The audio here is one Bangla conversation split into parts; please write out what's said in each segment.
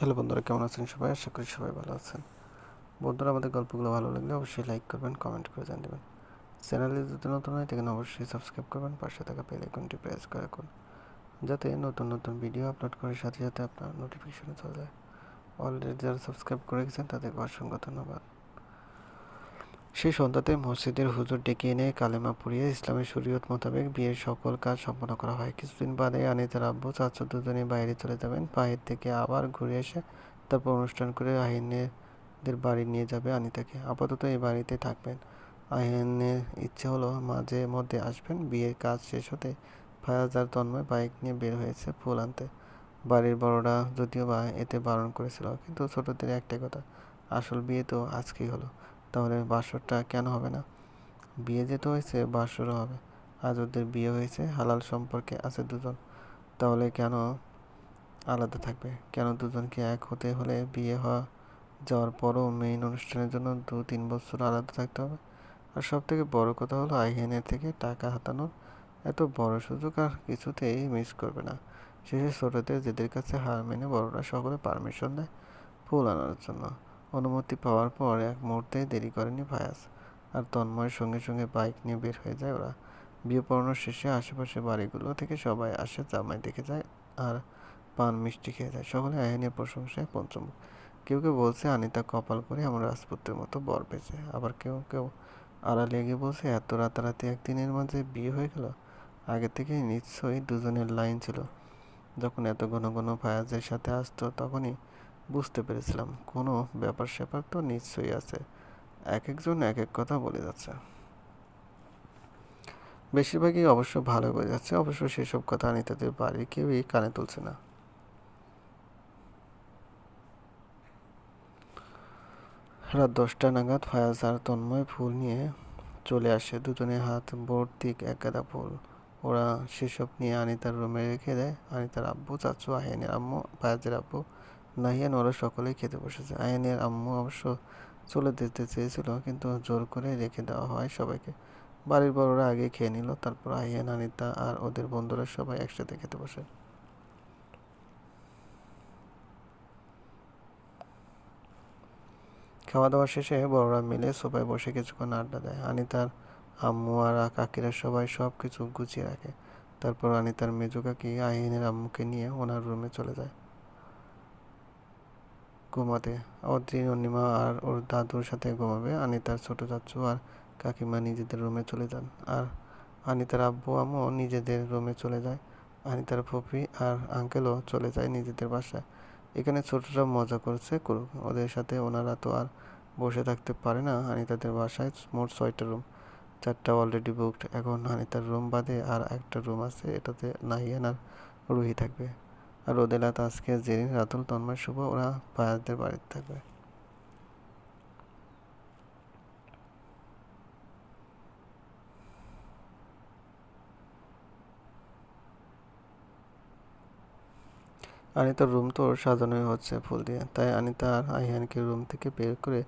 হ্যালো বন্ধুরা, কেমন আছেন সবাই? আশা করি সবাই ভালো আছেন। বন্ধুরা, আমাদের গল্পগুলো ভালো লাগলে অবশ্যই লাইক করবেন কমেন্ট করে জানিয়ে দেবেন চ্যানেলে যদি নতুন হয় তাহলে অবশ্যই সাবস্ক্রাইব করবেন, পাশে থাকা বেল আইকনটি প্রেস করে রাখুন। যাতে নতুন নতুন ভিডিও আপলোড করার সাথে সাথে আপনার নোটিফিকেশনে চলে যায়। অলরেডি যারা সাবস্ক্রাইব করে গেছেন, তাদেরকে অসংখ্য ধন্যবাদ। সেই সন্ধ্যাতে মসজিদের হুজুর ডেকে এনে কালেমা পড়িয়ে ইসলামের শরীয়ত মোতাবেক বিয়ের সকল কাজ সম্পন্ন করা হয়। কিছুদিন বাদে আনিতার আব্বু, চাচা দুজনে বাইরে চলে যাবেন। বাহির থেকে আবার ঘুরে এসে তারপর অনুষ্ঠান করে আহিনের বাড়ি নিয়ে যাবে আনিতাকে। আপাতত এই বাড়িতে থাকবেন। আহিনের ইচ্ছে হলো মাঝে মধ্যে আসবেন। বিয়ের কাজ শেষ হতে ফায়াজ আর তন্ময় বাইক নিয়ে বের হয়েছে ফুল আনতে। বাড়ির বড়রা যদিও বা এতে বারণ করেছিল, কিন্তু ছোটদের একটাই কথা, আসল বিয়ে তো আজকেই হলো। তাহলে বাসরটা কেন হবে না? বিয়ে যেতে হয়েছে, বাসরও হবে। আজ ওদের বিয়ে হয়েছে, হালাল সম্পর্কে আছে দুজন। তাহলে কেন আলাদা থাকবে? কেন দুজনকে এক হতে হলে বিয়ে হওয়া যাওয়ার পরও মেইন অনুষ্ঠানের জন্য দু তিন বছর আলাদা থাকতে হবে? আর সব থেকে বড় কথা হলো আইহেনের থেকে টাকা হাতানোর এত বড় সুযোগ আর কিছুতেই মিস করবে না। শেষে ছোটদের যেদের কাছে হার মেনে বড়রা সকলে পারমিশন দেয় ফুল আনার জন্য। অনুমতি পাওয়ার পর এক মুহূর্তে দেরি করেনি ফায়াজ। আর তন্ময়ের সঙ্গে সঙ্গে বাইক নিয়ে বের হয়ে যায় ওরা। বিয়ে পড়ানোর শেষে আশেপাশে বাড়িগুলো থেকে সবাই আসে জামাই দেখে যায় আর পান মিষ্টি খেয়ে যায়। সকলে আইনের প্রশংসায় পঞ্চম কেউ কেউ বলছে, আনিতা কপাল করে আমার রাজপুত্রের মতো বর পেয়েছে আবার কেউ কেউ আড়ালে গিয়ে বলছে, এত রাতারাতি একদিনের মাঝে বিয়ে হয়ে গেল? আগে থেকে নিশ্চয়ই দুজনের লাইন ছিল। যখন এত ঘন ঘন ফায়াজের সাথে আসতো, তখনই বুঝতে পেরেছিলাম, কোনো ব্যাপার স্যাপার তো নিশ্চয়ই আছে। এক একজন এক এক কথা বলে যাচ্ছে। বেশিরভাগই অবশ্য ভালো বলে যাচ্ছে, অবশ্য সেসব কথা তাদের বাড়ির কেউই কানে তুলছে না। রাত দশটা নাগাদ ফায়াজ আর তন্ময় ফুল নিয়ে চলে আসে দুজনে হাত ভর্তি এক গাদা ফুল। ওরা সেসব নিয়ে আনিতার রুমে রেখে দেয়। আনিতার আব্বু, চাচু আহিনের আম্মু, ফায়াজের আব্বু নাহিয়ান ওরা সকলেই খেতে বসেছে। আয়ানের আম্মু অবশ্য চলে দিতে চেয়েছিল, কিন্তু জোর করে রেখে দেওয়া হয় সবাইকে। বাড়ির বড়রা আগে খেয়ে নিল, তারপর আয়ান, আনিতা আর ওদের বন্ধুরা সবাই একসাথে খেতে বসে। খাওয়া দাওয়া শেষে বড়রা মিলে সবাই বসে কিছুক্ষণ আড্ডা দেয়। আনিতার আম্মু আর কাকিরা সবাই সব কিছু গুছিয়ে রাখে। তারপর আনিতার মেজু কাকি আহিনের আম্মুকে নিয়ে ওনার রুমে চলে যায়। ঘুমাতে। অদ্রিন অনিমা আর ওর দাদুর সাথে ঘুমাবে। আনিতার ছোট চাচু আর কাকিমা নিজেদের রুমে চলে যান। আর আনিতার আব্বু আম্মু নিজেদের রুমে চলে যায়। আনিতার ফুপি আর আঙ্কেলও চলে যায় নিজেদের বাসায়। এখানে ছোটরা মজা করছে করুক। ওদের সাথে ওনারা তো আর বসে থাকতে পারে না। আনিতাদের বাসায় মোট ছয়টা রুম। চারটা অলরেডি বুকড এখন আনিতার রুম বাদে আর একটা রুম আছে। এটাতে নাহিয়ান আর রুহি থাকবে। রোদেলা আজকে জেরিন রাতুল, তন্ময়, শুভ, ওরা ফায়াজদের বাড়িতে থাকবে। আনিতার রুম তো সাজানোই হচ্ছে ফুল দিয়ে। তাই আনিতা আর আহিয়ানকে রুম থেকে বের করে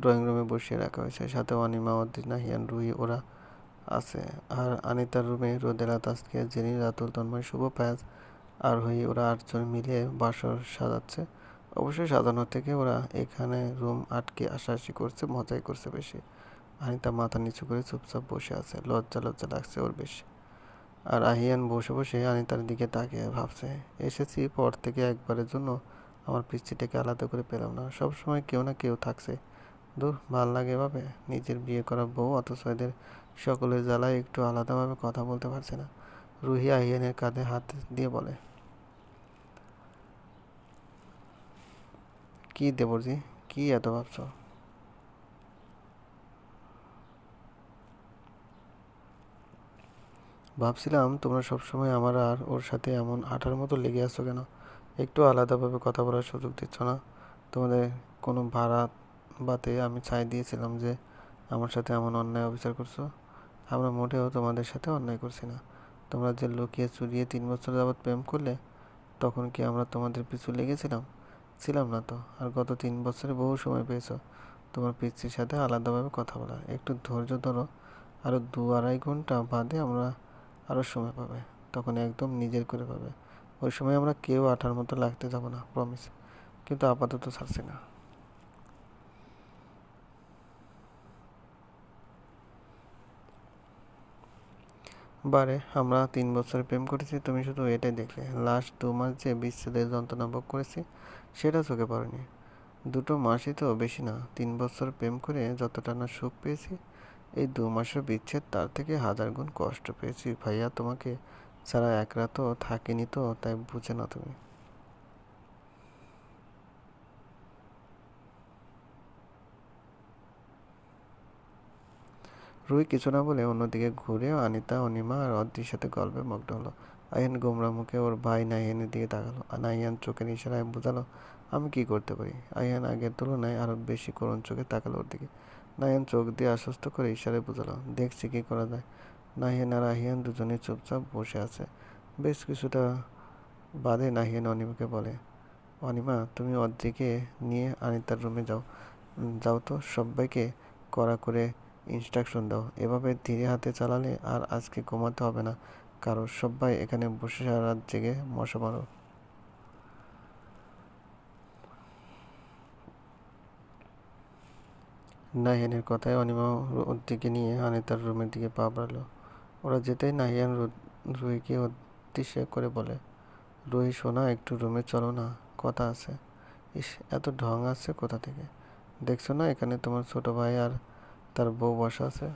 ড্রয়িং রুমে বসিয়ে রাখা হয়েছে। সাথে অনিমা অদ্দিন আহিয়ান রুহি ওরা আছে। আর আনিতার রুমে রোদেলা তাসকে জেনি রাতুল, তন্ময়, শুভ ফায়াজ আর হয়ে ওরা আটজন মিলে বাসর সাজাচ্ছে। অবশ্যই সাজানোর থেকে ওরা এখানে রুম আটকে আসাআসি করছে, মজাই করছে বেশি। আনিতা মাথা নিচু করে চুপচাপ বসে আছে, লজ্জা লজ্জা লাগছে ওর বেশি। আর আহিয়ান বসে বসে আনিতার দিকে তাকিয়ে ভাবছে, এসেছি পর থেকে একবারের জন্য, আমার পিচ্ছিটাকে আলাদা করে পেলাম না। সব সময় কেউ না কেউ থাকছে। দূর, ভালো লাগে ভাবে নিজের বিয়ে করা বউ অথচ এদের সকলের জ্বালায় একটু আলাদাভাবে কথা বলতে পারছে না। রুহি আহিয়ানের কাঁধে হাত দিয়ে বলে কি দেবরজি কি এত ভাবছ? ভাবছিলাম তোমরা সবসময় আমার আর ওর সাথে এমন আঠার মতো লেগে আছো কেন? একটু আলাদাভাবে কথা বলার সুযোগ দিচ্ছ না? তোমাদের কোনো ভাড়া বাতে আমি চাই দিয়েছিলাম যে আমার সাথে এমন অন্যায় অবিচার করছ। আমরা মোটেও তোমাদের সাথে অন্যায় করছি না। তোমরা যে লুকিয়ে চুরিয়ে তিন বছর যাবৎ প্রেম করলে, তখন কি আমরা তোমাদের পিছু লেগেছিলাম? ছিলাম না তো। আর গত তিন বছরে বহু সময় পেয়েছ। তোমার পিচ্ছির সাথে আলাদাভাবে কথা বলার একটু ধৈর্য ধরো। আরও দু আড়াই ঘণ্টা বাদে আমরা আরও সময় পাবে। তখন একদম নিজের করে পাবে। ওই সময় আমরা কেউ আঠার মতো লাগতে যাব না প্রমিস কিন্তু আপাতত ছাড়ছি না। বারে আমরা তিন বছর প্রেম করেছি, তুমি শুধু এটাই দেখলে। লাস্ট দু মাস যে বিচ্ছেদের যন্ত্রণা ভোগ করেছি, সেটা চোখে পড়েনি। দুটো মাসই তো বেশি না, তিন বছর প্রেম করে যতটা না সুখ পেয়েছি, এই দু মাসের বিচ্ছেদ তার থেকে হাজার গুণ কষ্ট পেয়েছি। ভাইয়া, তোমাকে ছাড়া এক রাতও থাকিনি তো, তাই বুঝে না তুমি। রুই কিছু না বলে অন্যদিকে ঘুরে আনিতা অনিমা আর অদ্রির সাথে গল্পে মগ্ন হলো। আইয়ান গোমরা মুখে ওর ভাই নাইয়ানের দিকে তাকালো। আর নাইয়ান চোখের ইশারায় বোঝালো, আমি কি করতে পারি? আইয়ান আগের তুলনায় আরও বেশি করুণ চোখে তাকালো ওর দিকে। নাইয়ান চোখ দিয়ে আশ্বস্ত করে ইশারায় বোঝালো, দেখছি কি করা যায়। নাহিয়ান আর আহিয়ান দুজনে চুপচাপ বসে আছে। বেশ কিছুটা বাদে নাহিয়ান অনিমাকে বলে, অনিমা, তুমি অদ্রিকে নিয়ে আনিতার রুমে যাও। যাও তো, সবাইকে কড়া করে ইনস্ট্রাকশন দাও। এভাবে ধীরে হাতে চালালে আর আজকে ঘুমাতে হবে না। কারও সবাই এখানে বসে সারা রাত জেগে মশা মারো। নাহিয়ানের কথায় অনিমা ওর দিকে নিয়ে আনিতার রুমের দিকে পা বাড়ালো। ওরা যেতেই নাহিয়ান রুহিকে উদ্দেশ্যে করে বলে, রুহি সোনা একটু রুমে চলো না, কথা আছে। ইস, এত ঢং আছে কোথা থেকে? দেখছ না, এখানে তোমার ছোট ভাই আর তার বউ বসা আছে।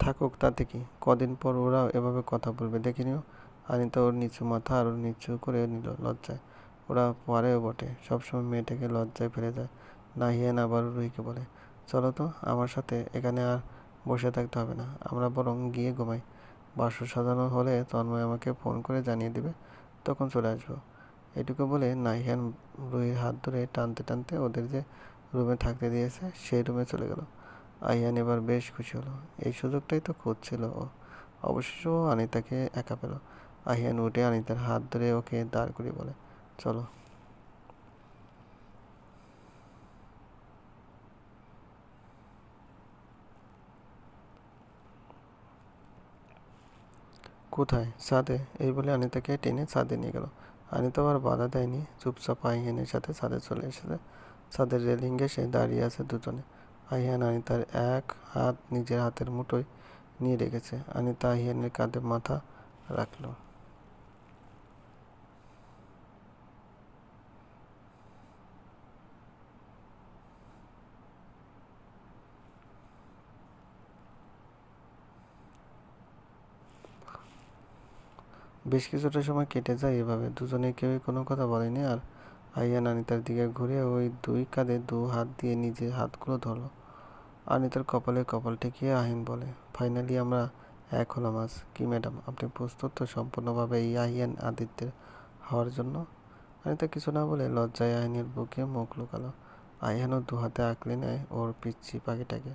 থাকুক তাতে কি কদিন পর ওরা এভাবে কথা বলবে। দেখে নিও, আনিতা ওর নিচু মাথা আরও নিচু করে নিল লজ্জায়। ওরা পারেও বটে, সবসময় মেয়েটাকে লজ্জায় ফেলে যায় নাহিয়ান আবার রুহিকে বলে, চলো তো, আমার সাথে, এখানে আর বসে থাকতে হবে না, আমরা বরং গিয়ে ঘুমাই। বাসর সাজানো হলে তন্ময় আমাকে ফোন করে জানিয়ে দিবে, তখন চলে আসব। এটুকু বলে নাহিয়ান রুহির হাত ধরে টানতে টানতে ওদের যে রুমে থাকতে দিয়েছে, সেই রুমে চলে গেল। আইয়ান এবার বেশ খুশি হলো। এই সুযোগটাই তো খুঁজছিল ও। অবশেষে ও আনিতাকে একা পেল। আহিয়ান উঠে আনিতার হাত ধরে ওকে দাঁড় করিয়ে বলে, চলো। কোথায়? সাদে। এই বলে অনিতাকে টেনে সাদে নিয়ে গেল। অনিতা আবার বাধা দেয়নি, চুপচাপ আইহানের সাথে সাদে চলে এসেছে। সাদের রেলিংয়ে সে দাঁড়িয়ে আছে দুজনে। আহিয়ান অনিতার এক হাত নিজের হাতের মুঠোয় নিয়ে রেখেছে। অনিতা আহিয়ানের কাঁধে মাথা রাখল। বেশ কিছুটা সময় কেটে যায় এভাবে। দুজনে কেউই কোনো কথা বলেনি আর আইয়ান আনিতার দিকে ঘুরে ওই দুই কাঁধে দু হাত দিয়ে নিজের হাতগুলো ধরলো। আনিতার কপালে কপাল ঠেকিয়ে আহিন বলে, ফাইনালি আমরা এক হলাম আজ। কি ম্যাডাম, আপনি প্রস্তুত তো সম্পূর্ণভাবে এই আহিয়ান আদিত্যের হওয়ার জন্য? অনিতা কিছু না বলে লজ্জায় আহিনের বুকে মুখ লুকালো। আহিয়ানও দু হাতে আঁকলে নেয় ওর পিচ্ছি পাখিটাকে।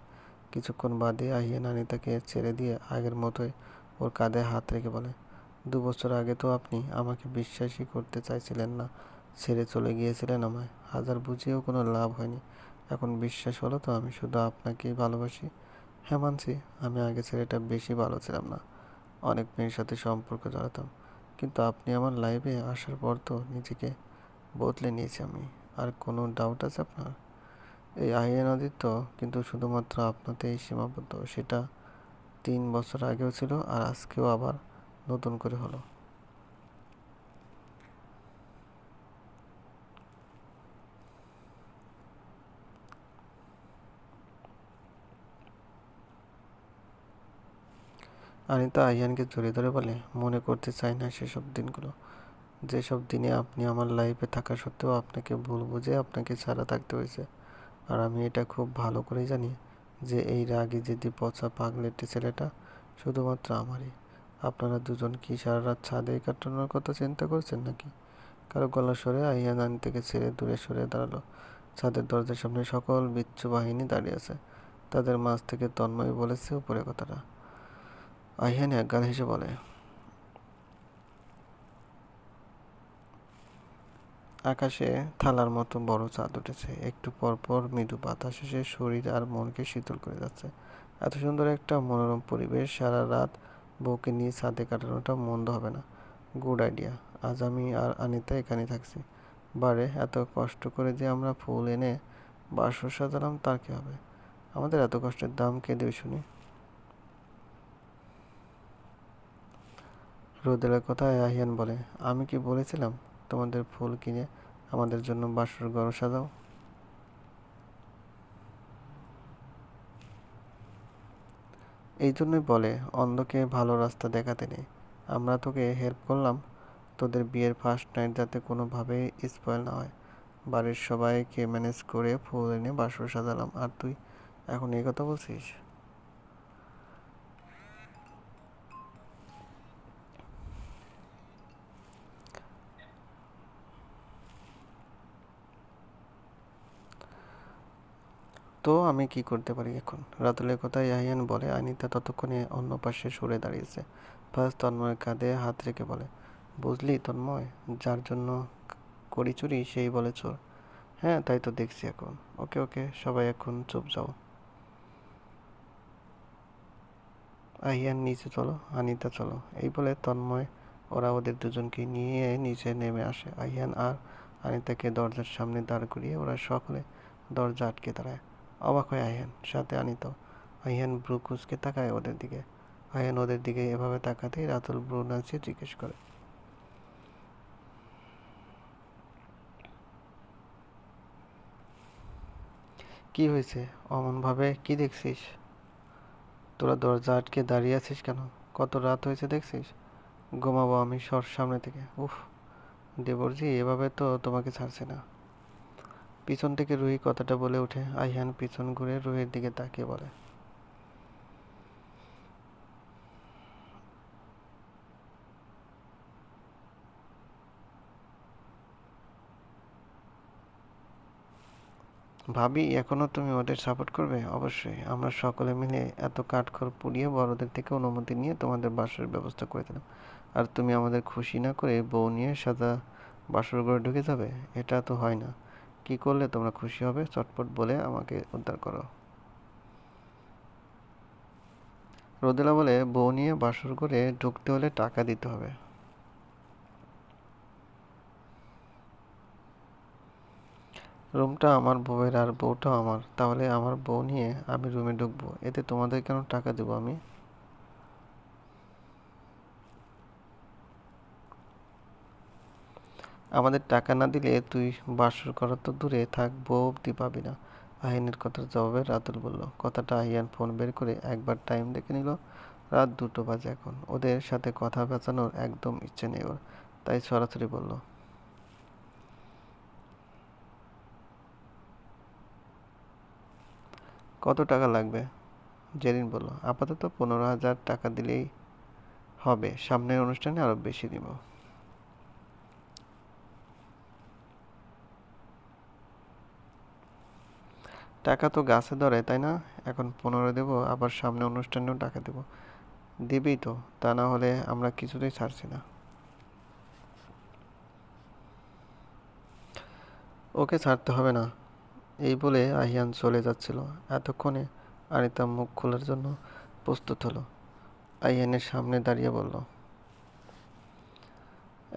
কিছুক্ষণ বাদে আহিয়ান আনিতাকে ছেড়ে দিয়ে আগের মতোই ওর কাঁধে হাত রেখে বলে দু বছর আগে তো আপনি আমাকে বিশ্বাসই করতে চাইছিলেন না। ছেড়ে চলে গিয়েছিলেন আমায়। হাজার বুঝিয়েও কোনো লাভ হয়নি। এখন বিশ্বাস হলো তো আমি শুধু আপনাকেই ভালোবাসি। হ্যাঁ মানছি, আমি আগে ছেলেটা বেশি ভালো ছিলাম না। অনেক মেয়ের সাথে সম্পর্ক জড়াতাম। কিন্তু আপনি আমার লাইফে আসার পর তো নিজেকে বদলে নিয়েছি আমি। আর কোনো ডাউট আছে আপনার? এই আহিয়ান আদিত্য কিন্তু শুধুমাত্র আপনাতেই সীমাবদ্ধ। সেটা তিন বছর আগেও ছিল আর আজকেও আবার। নতুন করে হলো। আনিতা, আইয়ানকে জড়িয়ে ধরে বলে, মনে করতে চাই না সেসব দিনগুলো। যেসব দিনে আপনি আমার লাইফে থাকা সত্ত্বেও আপনাকে ভুল বুঝে আপনাকে ছাড়া থাকতে হয়েছে। আর আমি এটা খুব ভালো করেই জানি যে এই রাগে যেদি পচা পাগলেটি ছেলেটা শুধুমাত্র আমারই। আপনারা দুজন কি সারা রাত ছাদে কাটানোর কথা চিন্তা করছেন নাকি? কারও গলা সরে আইয়ান আনি থেকে ছেড়ে দূরে সরে দাঁড়াল। ছাদের দরজার সামনে সকল বিচ্ছু বাহিনী দাঁড়িয়ে আছে। তাদের মাঝ থেকে তন্ময় বলেছে উপরে কথাটা। আহিয়ান একগাল হেসে বলে, আকাশে থালার মতো বড় চাঁদ উঠেছে। একটু পর পর মৃদু বাতাস এসে শরীর আর মনকে শীতল করে যাচ্ছে। এত সুন্দর একটা মনোরম পরিবেশ সারা রাত বউকে নিয়ে ছাদে কাটানোটা মন্দ হবে না। Good idea. আজ আমি আর আনিতা এখানে থাকছি। বারে, এত কষ্ট করে যে আমরা ফুল এনে বাসর সাজালাম, তার কি হবে? আমাদের এত কষ্টের দাম কে দেবে শুনি? রোদেলার কথায় আহিয়ান বলে, আমি কি বলেছিলাম? তোমাদের ফুল কিনে আমাদের জন্য বাসর ঘর সাজাও। এই জন্যই বলে, অন্ধকে ভালো রাস্তা দেখাতে নেই। আমরা তোকে হেল্প করলাম। তোদের বিয়ের ফার্স্ট নাইট যাতে কোনোভাবেই স্পয়েল না হয়। বাড়ির সবাইকে ম্যানেজ করে ফুল এনে বাসর সাজালাম। আর তুই এখন এই কথা বলছিস? তো আমি কি করতে পারি এখন? রাতুলের কথা ইয়াহিয়ান বলে আনিতা ততক্ষণে অন্য পাশে সরে দাঁড়িয়েছে। ফার্স্ট তন্ময়ের কাঁধে হাত রেখে বলে, বুঝলি তন্ময়, যার জন্য করি চুরি সেই বলে চোর। হ্যাঁ তাই তো দেখছি এখন। ওকে ওকে, সবাই এখন চুপ যাও। আহিয়ান নিচে চলো, আনিতা চলো। এই বলে তন্ময়, ওরা ওদের দুজনকে নিয়ে নিচে নেমে আসে। আহিয়ান আর আনিতাকে দরজার সামনে দাঁড় করিয়ে ওরা সকলে দরজা আটকে দাঁড়ায়। অবাক হয় আহিয়ান সাথে আনিত। আহিয়ান ব্রু কুচকে তাকায় ওদের দিকে। আহিয়ান ওদের দিকে এভাবে তাকাতেই রাতুল ব্রু নাচিয়ে জিজ্ঞেস করে। কি হয়েছে? অমনভাবে কি দেখছিস? তোরা দরজা আটকে দাঁড়িয়ে আছিস কেন? কত রাত হয়েছে দেখছিস? ঘুমাবো আমি সর সামনে থেকে। উফ, দেবরজি, এভাবে তো তোমাকে ছাড়ছে না। পিছন থেকে রুহি কথাটা বলে ওঠে। আইহান পিছন ঘুরে রুহির দিকে তাকিয়ে বলে, ভাবি এখনও তুমি ওদের সাপোর্ট করবে? অবশ্যই। আমরা সকলে মিলে এত কাঠখড় পুড়িয়ে বড়দের থেকে অনুমতি নিয়ে তোমাদের বাসের ব্যবস্থা করে দিলাম। আর তুমি আমাদের খুশি না করে বউ নিয়ে সাদা বাসর ঘরে ঢুকে যাবে? এটা তো হয় না। কি করলে তোমরা খুশি হবে? চটপট বলে আমাকে উদ্ধার করো। রোদেলা বলে, বউ নিয়ে বাসর করে ঢুকতে হলে টাকা দিতে হবে। রুমটা আমার বউয়ের আর বউটাও আমার। তাহলে আমার বউ নিয়ে আমি রুমে ঢুকবো। এতে তোমাদের কেন টাকা দেবো আমি? আমাদের টাকা না দিলে তুই বাসর করার তো দূরে থাক, বউ অব্দি পাবি না। আহিনের কথার জবাবে রাতুল বলল, কথাটা আহিয়ান ফোন বের করে একবার টাইম দেখে নিল। রাত দুটো বাজে এখন। ওদের সাথে কথা বেচানোর একদম ইচ্ছে নেই ওর। তাই সরাসরি বলল, কত টাকা লাগবে? জেরিন বলল, আপাতত পনেরো হাজার টাকা দিলেই হবে। সামনের অনুষ্ঠানে আরও বেশি দিব। টাকা তো গাছে ধরে, তাই না? এখন পনেরো দেবো, আবার সামনে অনুষ্ঠানেও টাকা দেবো। দিবি তো, তা না হলে আমরা কিছুতেই ছাড়ছি না। ওকে ছাড়তে হবে না, এই বলে আহিয়ান চলে যাচ্ছিল। এতক্ষণে আনিতা মুখ খোলার জন্য প্রস্তুত হলো। আহিয়ানের সামনে দাঁড়িয়ে বলল,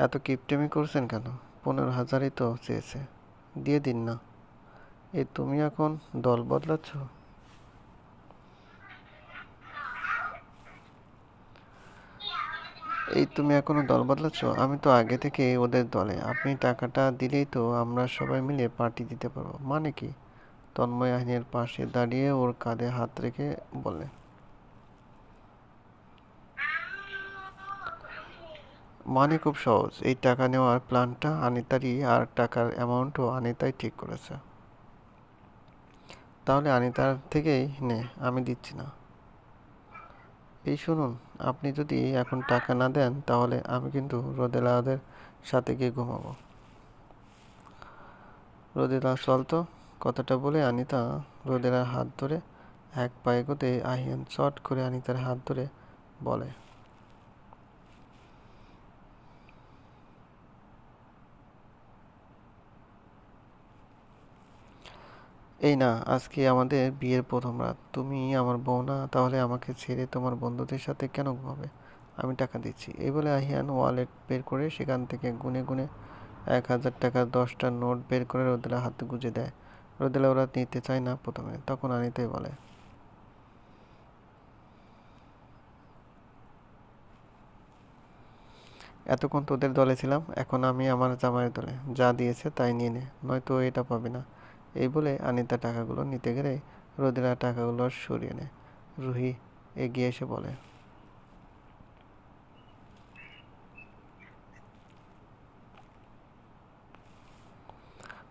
এত কিপটেমি করছেন কেন? পনেরো হাজারই তো চেয়েছে। দিয়ে দিন না। এই তুমি এখন দল বদলাচ্ছ? এই তুমি এখনও দল বদলাচ্ছ? আমি তো আগে থেকে ওদের দলে। আপনি টাকাটা দিলেই তো আমরা সবাই মিলে পার্টি দিতে পারব। মানে কি? তন্ময় আহিনের পাশে দাঁড়িয়ে ওর কাঁধে হাত রেখে বলে মানে খুব সহজ। এই টাকা নেওয়ার প্ল্যানটা আনিতারই আর টাকার অ্যামাউন্টও আনিতাই ঠিক করেছে। তাহলে আনিতার থেকেই নে, আমি দিচ্ছি না। এই শুনুন, আপনি যদি এখন টাকা না দেন, তাহলে আমি কিন্তু রোদেলাদের সাথে গিয়ে ঘুমাবো। রোদেলা চল তো কথাটা বলে আনিতা রোদেলার হাত ধরে এক পায়ে গোতে আহিয়ান চট করে আনিতার হাত ধরে বলে এই না, আজকে আমাদের বিয়ের প্রথম রাত। তুমি আমার বউ না, তাহলে আমাকে ছেড়ে তোমার বন্ধুদের সাথে কেন ঘুমাবে? আমি টাকা দিচ্ছি। এই বলে আহিয়ান ওয়ালেট বের করে সেখান থেকে গুনে গুনে এক হাজার টাকার দশটা নোট বের করে রোদেলা হাতে গুঁজে দেয়। রোদেলা ওরা নিতে চায় না প্রথমে। তখন আনিতাই বলে, এতক্ষণ তোদের দলে ছিলাম, এখন আমি আমার জামাইয়ের দলে। যা দিয়েছে তাই নিয়ে নে, নয়তো এটা পাবি না। এই বলে আনিতা টাকাগুলো নিতে গেলে রোদেলা টাকাগুলো সরিয়ে নেয়। রুহি এগিয়ে এসে বলে,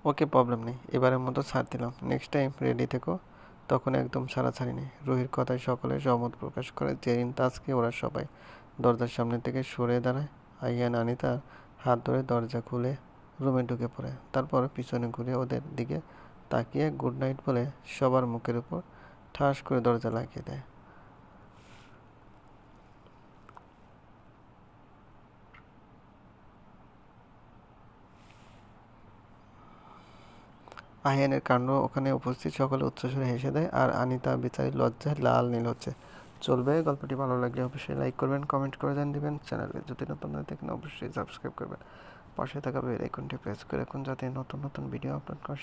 ওকে প্রবলেম নেই, এবারের মতো ছাড় দিলাম। নেক্সট টাইম রেডি থেকো। তখন একদম ছাড়াছাড়ি নেই। রুহির কথায় সকলে সহমত প্রকাশ করে জেরিন তাজকে ওরা সবাই দরজার সামনে থেকে সরে দাঁড়ায়। আইয়ান আনিতার হাত ধরে দরজা খুলে রুমে ঢুকে পড়ে। তারপর পিছনে ঘুরে ওদের দিকে তাকিয়ে গুড নাইট বলে সবার মুখের উপর ঠাস করে দরজা লাগিয়ে দেয়। আহিয়ানের কাণ্ড ওখানে উপস্থিত সকলে উচ্চস্বরে হেসে দেয় আর আনিতা বেচারি লজ্জায় লাল নীল হচ্ছে। চলবে, গল্পটি ভালো লাগলে অবশ্যই লাইক করবেন কমেন্ট করে জান দিবেন। চ্যানেলে যদি নতুন হয়ে থাকেন, অবশ্যই সাবস্ক্রাইব করবেন। পাশে থাকা বেল আইকনটি প্রেস করে রাখুন যাতে নতুন নতুন ভিডিও আপলোড করার